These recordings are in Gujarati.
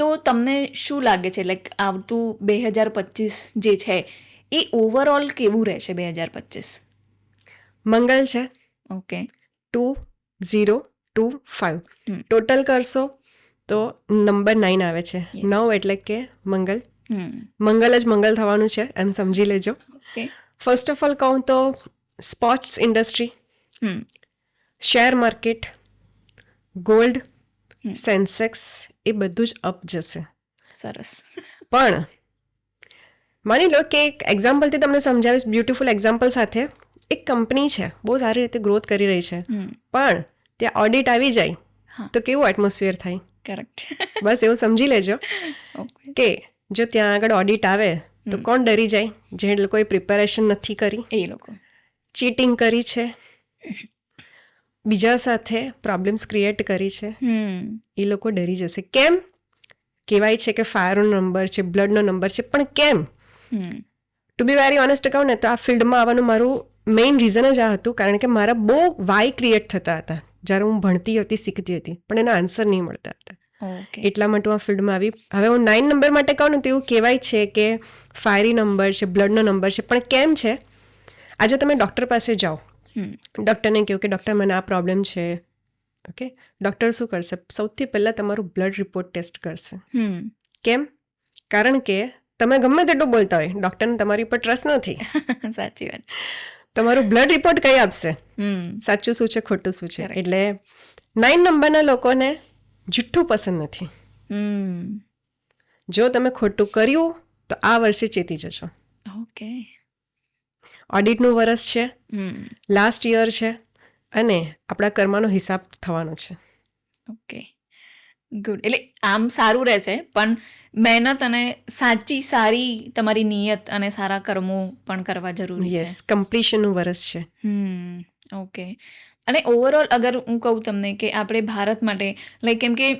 તો તમને શું લાગે છે? લાઈક આવતું બે હજાર પચીસ જે છે એ ઓવરઓલ કેવું રહેશે બે હજાર પચીસ? મંગલ છે. Okay. Two zero two five total કરશો તો નંબર નાઇન આવે છે. નવ એટલે કે મંગલ મંગલ જ મંગલ થવાનું છે એમ સમજી લેજો. ફર્સ્ટ ઓફ ઓલ કહું તો sports industry share market gold. Sensex એ બધું જ અપ જશે. સરસ. પણ માની લો કે એક એક્ઝામ્પલથી તમને સમજાવીશ બ્યુટીફુલ એક્ઝામ્પલ સાથે. એક કંપની છે બહુ સારી રીતે ગ્રોથ કરી રહી છે. પણ ત્યાં ઓડિટ આવી જાય તો કેવું એટમોસ્ફિયર થાય? કરેક્ટ બસ એવું સમજી લેજો. કે જો ત્યાં આગળ ઓડિટ આવે તો કોણ ડરી જાય? જે લોકોએ પ્રિપેરેશન નથી કરી. એ લોકો. ચીટિંગ કરી છે. બીજા સાથે પ્રોબ્લેમ્સ ક્રિએટ કરી છે. હમ. એ લોકો ડરી જશે. કેમ? કહેવાય છે કે ફાયરનો નંબર છે બ્લડનો નંબર છે પણ કેમ? ટુ બી વેરી ઓનેસ્ટ કહું ને તો આ ફિલ્ડમાં આવવાનું મારું મેઇન રીઝન જ આ હતું કારણ કે મારા બહુ વાય ક્રિએટ થતા હતા. જ્યારે હું ભણતી હતી શીખતી હતી પણ એના આન્સર નહીં મળતા હતા. એટલા માટે હું આ ફિલ્ડમાં આવી. હવે હું નાઇન નંબર માટે કહું ને તો એવું કહેવાય છે કે ફાયરી નંબર છે બ્લડનો નંબર છે પણ કેમ છે? આજે તમે ડૉક્ટર પાસે જાઓ. ડૉક્ટરને કહ્યું કે ડૉક્ટર મને આ પ્રોબ્લેમ છે. ઓકે ડૉક્ટર શું કરશે? સૌથી પહેલાં તમારું બ્લડ રિપોર્ટ ટેસ્ટ કરશે. હમ. કેમ? કારણ કે તમે ગમે તેટલું બોલતા હોય ડૉક્ટરને તમારી પર ટ્રસ્ટ નથી. સાચી વાત તમારું બ્લડ રિપોર્ટ કઈ આપશે? હમ. સાચું શું છે ખોટું શું છે? એટલે નાઇન નંબરના લોકોને જુઠ્ઠું પસંદ નથી. હમ. જો તમે ખોટું કર્યું તો આ વર્ષે ચેતી જશો. ઓકે ઓડિટનું વરસ છે. લાસ્ટ યર છે અને આપણા કર્મનો હિસાબ થવાનો છે. ઓકે ગુડ એટલે આમ સારું રહેશે પણ મહેનત અને સાચી સારી તમારી નિયત અને સારા કર્મો પણ કરવા જરૂરી છે. યસ કમ્પ્લીશનનું વરસ છે. હમ. ઓકે અને ઓવરઓલ અગર હું કહું તમને કે આપણે ભારત માટે લાઈક કેમ કે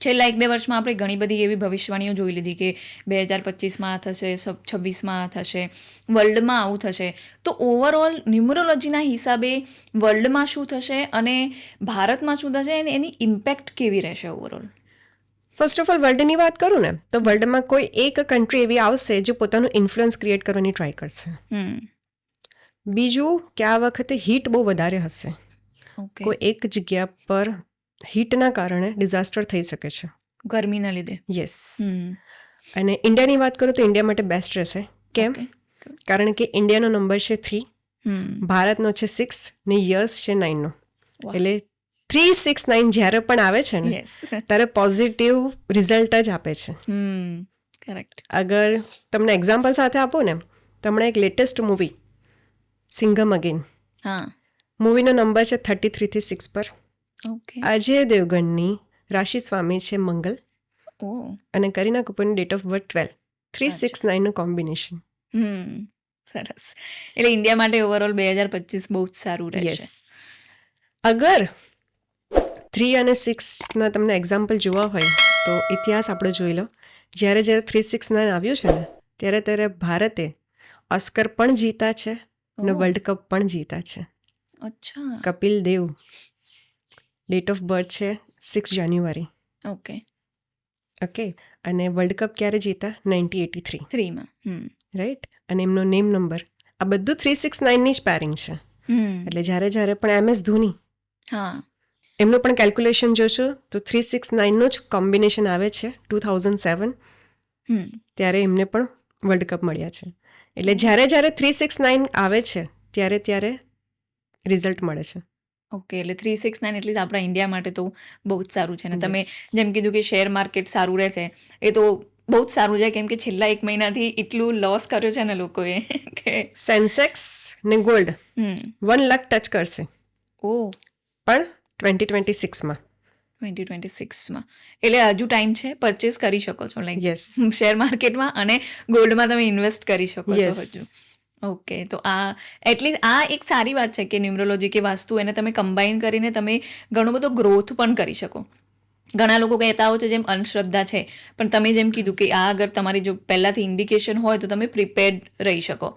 છેલ્લા એક બે વર્ષમાં આપણે ઘણી બધી એવી ભવિષ્યવાણીઓ જોઈ લીધી કે બે હજાર પચીસમાં આ થશે છવ્વીસમાં આ થશે વર્લ્ડમાં આવું થશે. તો ઓવરઓલ ન્યુમરોલોજીના હિસાબે વર્લ્ડમાં શું થશે અને ભારતમાં શું થશે અને એની ઇમ્પેક્ટ કેવી રહેશે ઓવરઓલ ફર્સ્ટ ઓફ ઓલ વર્લ્ડની વાત કરું ને તો વર્લ્ડમાં કોઈ એક કન્ટ્રી એવી આવશે જે પોતાનું ઇન્ફ્લુઅન્સ ક્રિએટ કરવાની ટ્રાય કરશે. બીજું કે આ વખતે હીટ બહુ વધારે હશે. કોઈ એક જગ્યા પર હીટના કારણે ડિઝાસ્ટર થઈ શકે છે. ગરમીના લીધે. યસ અને ઇન્ડિયાની વાત કરું તો ઇન્ડિયા માટે બેસ્ટ રહેશે. કેમ? કારણ કે ઇન્ડિયાનો નંબર છે થ્રી ભારતનો છે સિક્સ ને યર્સ છે નાઇનનો. એટલે થ્રી સિક્સ નાઇન જ્યારે પણ આવે છે ને ત્યારે પોઝિટિવ રિઝલ્ટ જ આપે છે. કરેક્ટ અગર તમને એક્ઝામ્પલ સાથે આપો ને તો હમણાં એક લેટેસ્ટ મૂવી સિંગમ અગેન હા. મૂવીનો નંબર છે થર્ટી થ્રીથી સિક્સ પર. ઓકે. અજય દેવગણની રાશિ સ્વામી છે મંગલ. અને કરીના કપૂરની date of birth twelve three six નાઇનનું combination hmm. સરસ. એટલે ઇન્ડિયા માટે ઓવરઓલ બે હજાર પચીસ બહુ જ સારું રહેશે. અગર થ્રી અને સિક્સના તમને એક્ઝામ્પલ જોવા હોય તો ઇતિહાસ આપણે જોઈ લો. જ્યારે જ્યારે થ્રી સિક્સ નાઇન આવ્યું છે ને ત્યારે ત્યારે ભારતે ઓસ્કર પણ જીતા છે અને વર્લ્ડ કપ પણ જીતા છે. અચ્છા. Kapil Dev date of birth છે સિક્સ જાન્યુઆરી ઓકે ઓકે અને વર્લ્ડ કપ ક્યારે જીતા? નાઇન્ટી એટી થ્રી થ્રીમાં હમ રાઈટ અને એમનો નેમ નંબર આ બધું થ્રી સિક્સ નાઇનની જ પેરિંગ છે. એટલે જ્યારે જ્યારે પણ એમ એસ ધોની હા. એમનું પણ કેલ્ક્યુલેશન જોશો તો થ્રી સિક્સ નાઇનનું જ કોમ્બિનેશન આવે છે ટુ થાઉઝન્ડ સેવન હમ ત્યારે એમને પણ વર્લ્ડ કપ મળ્યા છે. એટલે જ્યારે જ્યારે થ્રી સિક્સ નાઇન આવે છે ત્યારે ત્યારે રિઝલ્ટ મળે છે. ઓકે એટલે થ્રી સિક્સ નાઇન એટલી આપણા ઇન્ડિયા માટે તો બહુ જ સારું છે. અને તમે જેમ કીધું કે શેર માર્કેટ સારું રહેશે એ તો બહુ જ સારું છે કેમ કે છેલ્લા એક મહિનાથી એટલું લોસ કર્યો છે ને લોકોએ કે સેન્સેક્સ ને ગોલ્ડ વન લાખ ટચ કરશે. ઓ. પણ ટ્વેન્ટી ટ્વેન્ટી સિક્સમાં ટ્વેન્ટી ટ્વેન્ટી સિક્સમાં એટલે હજુ ટાઈમ છે પરચેસ કરી શકો છો લાઈક યસ શેર માર્કેટમાં અને ગોલ્ડમાં તમે ઇન્વેસ્ટ કરી શકો છો હજુ. ઓકે તો આ એટલીસ્ટ આ એક સારી વાત છે કે ન્યુમરોલોજી કે વાસ્તુ એને તમે કમ્બાઈન કરીને તમે ઘણો બધો ગ્રોથ પણ કરી શકો. ઘણા લોકો કહેતા હોય છે જેમ અંધશ્રદ્ધા છે પણ તમે જેમ કીધું કે આ અગર તમારી જો પહેલાંથી ઇન્ડિકેશન હોય તો તમે પ્રિપેર્ડ રહી શકો.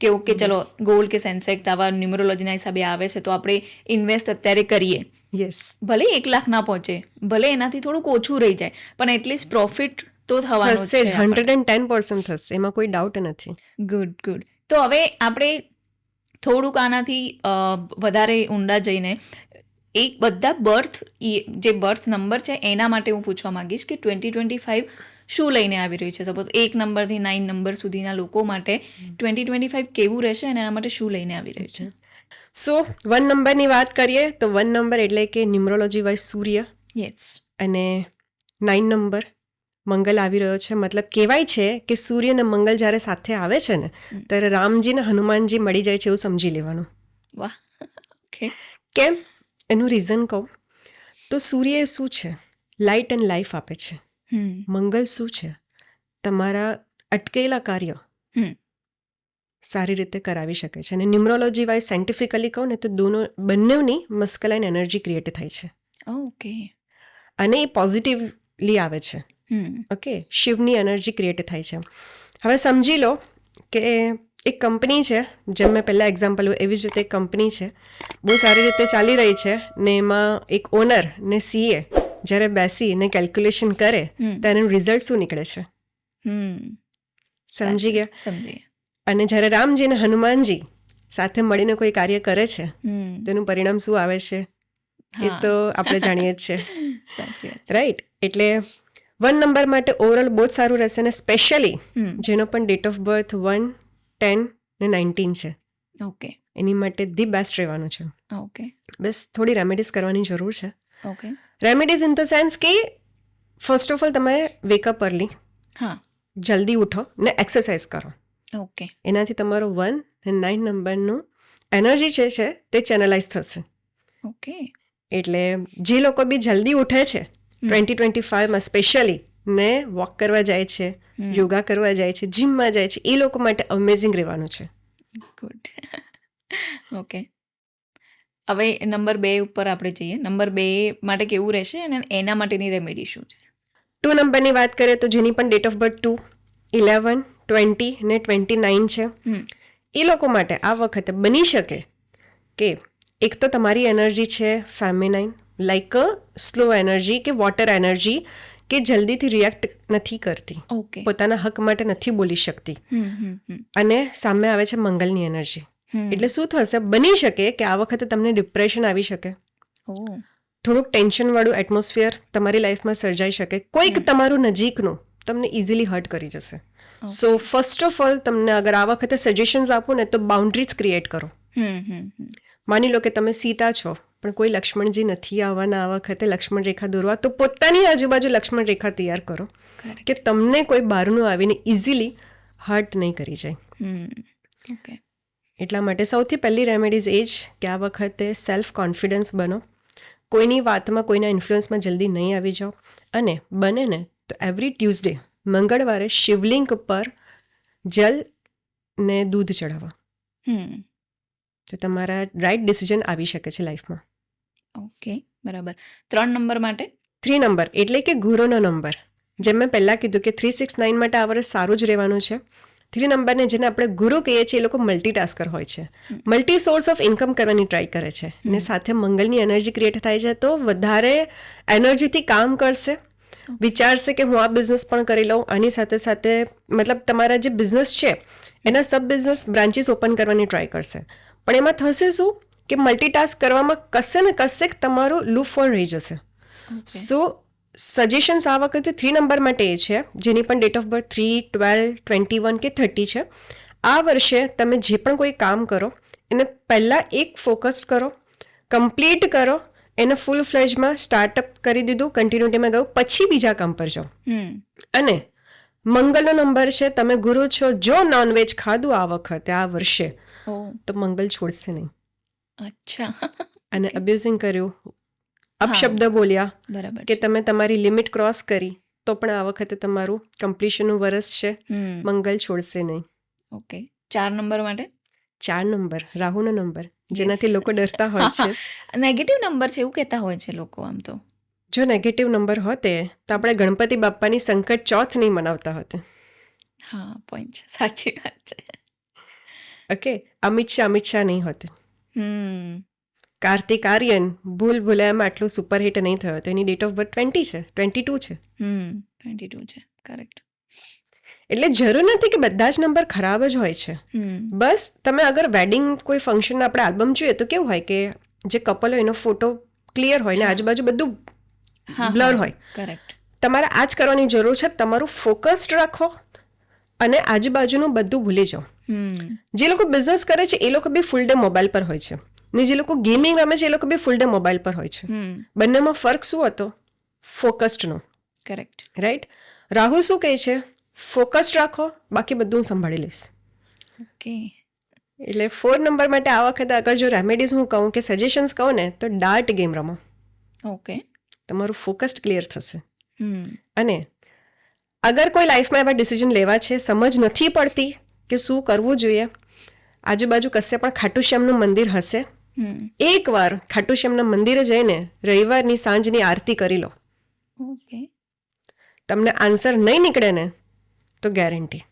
કે ઓકે ચલો. ગોલ્ડ કે સેન્સેક્સ આવા ન્યુમરોલોજીના હિસાબે આવે છે તો આપણે ઇન્વેસ્ટ અત્યારે કરીએ. યસ ભલે એક લાખ ના પહોંચે ભલે એનાથી થોડુંક ઓછું રહી જાય પણ એટલીસ્ટ પ્રોફિટ તો થવાનું છે હંડ્રેડ એન્ડ ટેન પર્સન્ટ થશે એમાં કોઈ ડાઉટ નથી. ગુડ ગુડ તો હવે આપણે થોડુંક આનાથી વધારે ઊંડા જઈને એક બધા બર્થ જે બર્થ નંબર છે એના માટે હું પૂછવા માગીશ કે ટ્વેન્ટી ટ્વેન્ટી ફાઇવ શું લઈને આવી રહ્યું છે? સપોઝ એક નંબરથી નાઇન નંબર સુધીના લોકો માટે ટ્વેન્ટી ટ્વેન્ટી ફાઇવ કેવું રહેશે અને એના માટે શું લઈને આવી રહ્યું છે? સો વન નંબરની વાત કરીએ તો વન નંબર એટલે કે ન્યુમરોલોજી વાઇઝ સૂર્ય યસ અને નાઇન નંબર મંગલ આવી રહ્યો છે. મતલબ કહેવાય છે કે સૂર્ય અને મંગલ જ્યારે સાથે આવે છે ને ત્યારે રામજી ને હનુમાનજી મળી જાય છે એવું સમજી લેવાનું. વાહ. ઓકે. કેમ? એનું રીઝન કહું. તો સૂર્ય એ શું છે? લાઇટ એન્ડ લાઈફ આપે છે. મંગલ શું છે? તમારા અટકેલા કાર્ય સારી રીતે કરાવી શકે છે. અને ન્યુમરોલોજી વાઇઝ સાયન્ટિફિકલી કહું ને તો દોનો બંનેની મસ્કલાઇન એનર્જી ક્રિએટ થાય છે. ઓકે. અને એ પોઝિટિવલી આવે છે. ઓકે શિવની એનર્જી ક્રિએટ થાય છે. હવે સમજી લો કે એક કંપની છે જેમ મેં પહેલાં એક્ઝામ્પલ એવી જ રીતે એક કંપની છે. બહુ સારી રીતે ચાલી રહી છે ને એમાં એક ઓનર ને સીએ જ્યારે બેસી ને કેલ્ક્યુલેશન કરે ત્યારે એનું રિઝલ્ટ શું નીકળે છે? સમજી ગયા? સમજી. અને જ્યારે રામજી અને હનુમાનજી સાથે મળીને કોઈ કાર્ય કરે છે તેનું પરિણામ શું આવે છે? એ તો આપણે જાણીએ જ છે. રાઈટ એટલે વન નંબર માટે ઓવરઓલ બહુ જ સારું રહેશે ને સ્પેશિયલી જેનો પણ date of birth one ten ને નાઇન્ટીન છે. ઓકે એની માટે ધી બેસ્ટ રહેવાનું છે. ઓકે બસ થોડી રેમેડીઝ કરવાની જરૂર છે. Okay remedies in the sense કે ફર્સ્ટ ઓફ ઓલ તમે વેકઅપ અર્લી હા. જલ્દી ઉઠો ને એક્સરસાઇઝ કરો. ઓકે એનાથી તમારો વન અને નાઇન નંબરનું એનર્જી જે છે તે ચેનલાઇઝ થશે. ઓકે એટલે જે લોકો બી જલ્દી ઉઠે છે. ટ્વેન્ટી ટ્વેન્ટી ફાઇવમાં સ્પેશિયલી ને વોક કરવા જાય છે યોગા કરવા જાય છે જીમમાં જાય છે એ લોકો માટે અમેઝિંગ રહેવાનું છે. ગુડ ઓકે હવે નંબર બે ઉપર આપણે જઈએ. નંબર બે માટે કેવું રહેશે અને એના માટેની રેમેડી શું છે? ટુ નંબરની વાત કરીએ તો જેની પણ date of birth two eleven twenty ને ટ્વેન્ટી નાઇન છે એ લોકો માટે આ વખતે બની શકે કે એક તો તમારી એનર્જી છે feminine like a slow energy કે વોટર એનર્જી કે જલ્દીથી રિએક્ટ નથી કરતી. પોતાના હક માટે નથી બોલી શકતી. અને સામે આવે છે મંગલની એનર્જી. એટલે શું થશે? બની શકે કે આ વખતે તમને ડિપ્રેશન આવી શકે. થોડુંક ટેન્શનવાળું એટમોસ્ફિયર તમારી લાઈફમાં સર્જાઈ શકે. કોઈક તમારું નજીકનું તમને ઇઝીલી હર્ટ કરી જશે. સો ફર્સ્ટ ઓફ ઓલ તમને અગર આ વખતે સજેશન્સ આપું ને તો બાઉન્ડ્રીઝ ક્રિએટ કરો. માની લો કે તમે સીતા છો. પણ કોઈ લક્ષ્મણજી નથી આવવાના આ વખતે લક્ષ્મણ રેખા દોરવા તો પોતાની આજુબાજુ લક્ષ્મણ રેખા તૈયાર કરો કે તમને કોઈ બહારનું આવીને ઇઝીલી હર્ટ નહીં કરી જાય. એટલા માટે સૌથી પહેલી રેમેડીઝ એ જ કે આ વખતે સેલ્ફ કોન્ફિડન્સ બનો. કોઈની વાતમાં કોઈના ઇન્ફ્લુઅન્સમાં જલ્દી નહીં આવી જાઓ. અને બને ને તો એવરી ટ્યુઝડે મંગળવારે શિવલિંગ પર જલ ને દૂધ ચડાવવા હમ. તો તમારા રાઈટ ડિસિઝન આવી શકે છે લાઈફમાં ઓકે બરાબર. ત્રણ નંબર માટે? થ્રી નંબર એટલે કે ગુરુનો નંબર જેમ મેં પહેલાં કીધું કે થ્રી સિક્સ નાઇન માટે આ વર્ષ સારું જ રહેવાનું છે. થ્રી નંબરને જેને આપણે ગુરુ કહીએ છીએ એ લોકો મલ્ટીટાસ્કર હોય છે. મલ્ટી સોર્સ ઓફ ઇન્કમ કરવાની ટ્રાય કરે છે. ને સાથે મંગલની એનર્જી ક્રિએટ થાય છે તો વધારે એનર્જીથી કામ કરશે. વિચારશે કે હું આ બિઝનેસ પણ કરી લઉં. આની સાથે સાથે મતલબ તમારા જે બિઝનેસ છે એના સબ બિઝનેસ બ્રાન્ચીસ ઓપન કરવાની ટ્રાય કરશે. પણ એમાં થશે શું કે મલ્ટીટાસ્ક કરવામાં કશે ને કશેક તમારું લૂપ ફોલ રહી જશે. સો સજેશન્સ આ વખતે થ્રી નંબર માટે એ છે જેની પણ date of birth three twelve twenty one કે થર્ટી છે. આ વર્ષે તમે જે પણ કોઈ કામ કરો એને પહેલાં એક ફોકસ કરો કમ્પ્લીટ કરો એને ફૂલ ફ્લેજમાં સ્ટાર્ટઅપ કરી દીધું કન્ટિન્યુટીમાં ગયું પછી બીજા કામ પર જાઓ. અને મંગલનો નંબર છે તમે ગુરુ છો જો નોનવેજ ખાધું આ વખતે આ વર્ષે તો મંગલ છોડશે નહીં અચ્છા અને અબ્યુઝિંગ કર્યું અપશબ્દ બોલ્યા બરાબર કે તમે તમારી લિમિટ ક્રોસ કરી તો પણ આ વખતે તમારું કમ્પ્લીશનનું વરસ છે હમ મંગલ છોડશે નહીં ઓકે ચાર નંબર માટે ચાર નંબર રાહુનો નંબર જેનાથી લોકો ડરતા હોય છે નેગેટિવ નંબર છે એવું કહેતા હોય છે લોકો આમ તો. જો નેગેટિવ નંબર હોતે તો આપણે ગણપતિ બાપ્પાની સંકટ ચોથ નહીં મનાવતા હોતે. હા પોઈન્ટ છે. સાચી વાત છે. ઓકે અમિત શાહ અમિત શાહ નહીં હોતે. હમ. કાર્તિક આર્યન ભૂલ ભૂલાયામાં આટલું સુપરહિટ નહીં થયો. તો એની ડેટ ઓફ બર્થ ટ્વેન્ટી છે ટ્વેન્ટી ટુ છે. હમ ટ્વેન્ટી ટુ છે કરેક્ટ એટલે જરૂર નથી કે બધા જ નંબર ખરાબ જ હોય છે. બસ તમે અગર વેડિંગ કોઈ ફંક્શન આપણે આલ્બમ જોઈએ તો કેવું હોય કે જે કપલ હોય એનો ફોટો ક્લિયર હોય ને આજુબાજુ બધું બ્લર હોય. કરેક્ટ તમારે આ જ કરવાની જરૂર છે તમારું ફોકસ્ડ રાખો. અને આજુબાજુનું બધું ભૂલી જાઓ. જે લોકો બિઝનેસ કરે છે એ લોકો બી ફૂલ ડે મોબાઈલ પર હોય છે. ને જે લોકો ગેમિંગ રમે છે એ લોકો બી ફૂલ ડે મોબાઈલ પર હોય છે. બંનેમાં ફરક શું હતો? ફોકસ્ડનો કરેક્ટ રાઈટ રાહુલ શું કહે છે? ફોકસ્ડ રાખો બાકી બધું હું સંભાળી લઈશ. ઓકે એટલે ફોર નંબર માટે આ વખતે અગર જો રેમેડીઝ હું કહું કે સજેશન્સ કહું ને તો ડાર્ટ ગેમ રમો. ઓકે તમારું ફોકસ્ડ ક્લિયર થશે. અને અગર કોઈ લાઈફમાં એવા ડિસિઝન લેવા છે સમજ નથી પડતી કે શું કરવું જોઈએ આજુબાજુ કશે પણ ખાટુશ્યામનું મંદિર હશે એકવાર ખાટુશ્યામના મંદિરે જઈને રવિવારની સાંજની આરતી કરી લો. ઓકે તમને આન્સર નહીં નીકળે ને તો ગેરંટી